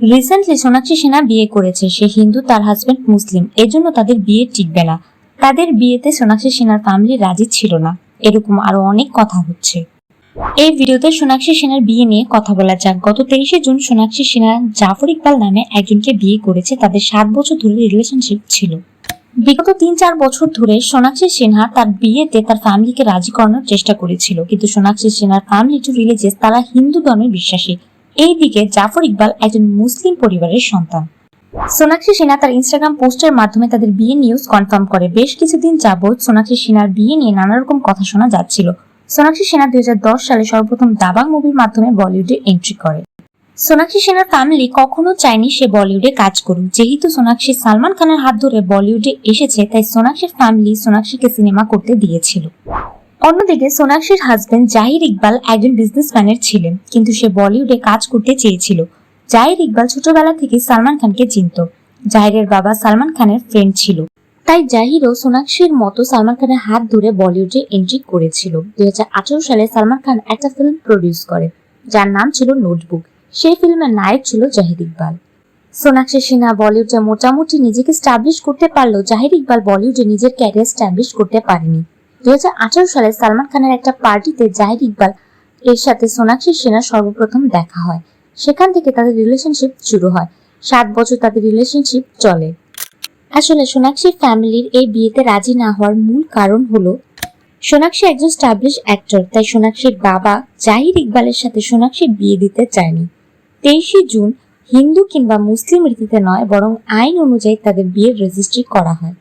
Recently Sonakshi সেনা বিয়ে করেছে। সে হিন্দু, তার হাজবেন্ড মুসলিম। এজন্য তাদের বিয়ে টিকবে না তাদের বিয়েতে সোনাক্ষী সেনার ফ্যামিলি রাজি ছিল না। এরকম আরও অনেক কথা হচ্ছে। এই ভিডিওতে সোনাক্ষী সেনার বিয়ে নিয়ে কথা বলা যাক। গত তেইশে জুন সোনাক্ষী সিনহা জাফর ইকবাল নামে একজনকে বিয়ে করেছে। তাদের সাত বছর ধরে রিলেশনশিপ ছিল। বিগত তিন চার বছর ধরে সোনাক্ষী সিনহা তার বিয়েতে তার ফ্যামিলিকে রাজি করানোর চেষ্টা করেছিল। কিন্তু সোনাক্ষী সিনহার ফ্যামিলি টু রিলিজিয়াস তারা হিন্দু ধর্মে বিশ্বাসী। এইদিকে জাফর ইকবাল একজন মুসলিম পরিবারের সন্তান। সোনাক্ষী সিনহা তার ইনস্টাগ্রাম পোস্টের মাধ্যমে তাদের বিয়ে নিউজ কনফার্ম করে। বেশ কিছুদিন যাবৎ সোনাক্ষী সিনহার বিয়ে নিয়ে নানা রকম কথা শোনা যাচ্ছিল। সোনাক্ষী সিনহা দুই সালে সর্বপ্রথম দাবাং মুভির মাধ্যমে বলিউডে এন্ট্রি করে। সোনাক্ষী সিনহার ফ্যামিলি কখনো চায়নি সে বলিউডে কাজ করুক। যেহেতু সোনাক্ষী সালমান খানের হাত ধরে বলিউডে এসেছে, তাই সোনাক্ষীর ফ্যামিলি সোনাক্ষীকে সিনেমা করতে দিয়েছিল। অন্যদিকে সোনাক্ষীর হাজবেন্ড জাহির ইকবাল একজন বিজনেসম্যানের ছিলেন, কিন্তু সে বলিউডে কাজ করতে চেয়েছিল। জাহির ইকবাল ছোটবেলা থেকে সালমান খানকে চিনত। জাহিরের বাবা সালমান খানের ফ্রেন্ড ছিল। তাই জাহিরও সোনাক্ষীর মতো সালমান খানের হাত ধরে বলিউডে এন্ট্রি করেছিল। দুই হাজার আঠারো সালে সালমান খান একটা ফিল্ম প্রডিউস করে, যার নাম ছিল নোটবুক সেই ফিল্মের নায়ক ছিল জাহির ইকবাল। সোনাক্ষী সিনহা বলিউডে মোটামুটি নিজেকে স্টাবলিশ করতে পারলেও জাহির ইকবাল বলিউডে নিজের ক্যারিয়ার স্টাবলিশ করতে পারেনি। দুই হাজার আঠারো সালে সালমান খানের একটা পার্টিতে জাহির ইকবাল এর সাথে সোনাক্ষী সিনহার সর্বপ্রথম দেখা হয়। সেখান থেকে তাদের রিলেশনশিপ শুরু হয়। সাত বছর তাদের রিলেশনশিপ চলে। আসলে সোনাক্ষীর ফ্যামিলির এই বিয়েতে রাজি না হওয়ার মূল কারণ হলো, সোনাক্ষী একজন স্টাবলিশ অ্যাক্টর তাই সোনাক্ষীর বাবা জাহির ইকবালের সাথে সোনাক্ষীর বিয়ে দিতে চায়নি। তেইশে জুন হিন্দু কিংবা মুসলিম রীতিতে নয়, বরং আইন অনুযায়ী তাদের বিয়ের রেজিস্ট্রি করা হয়।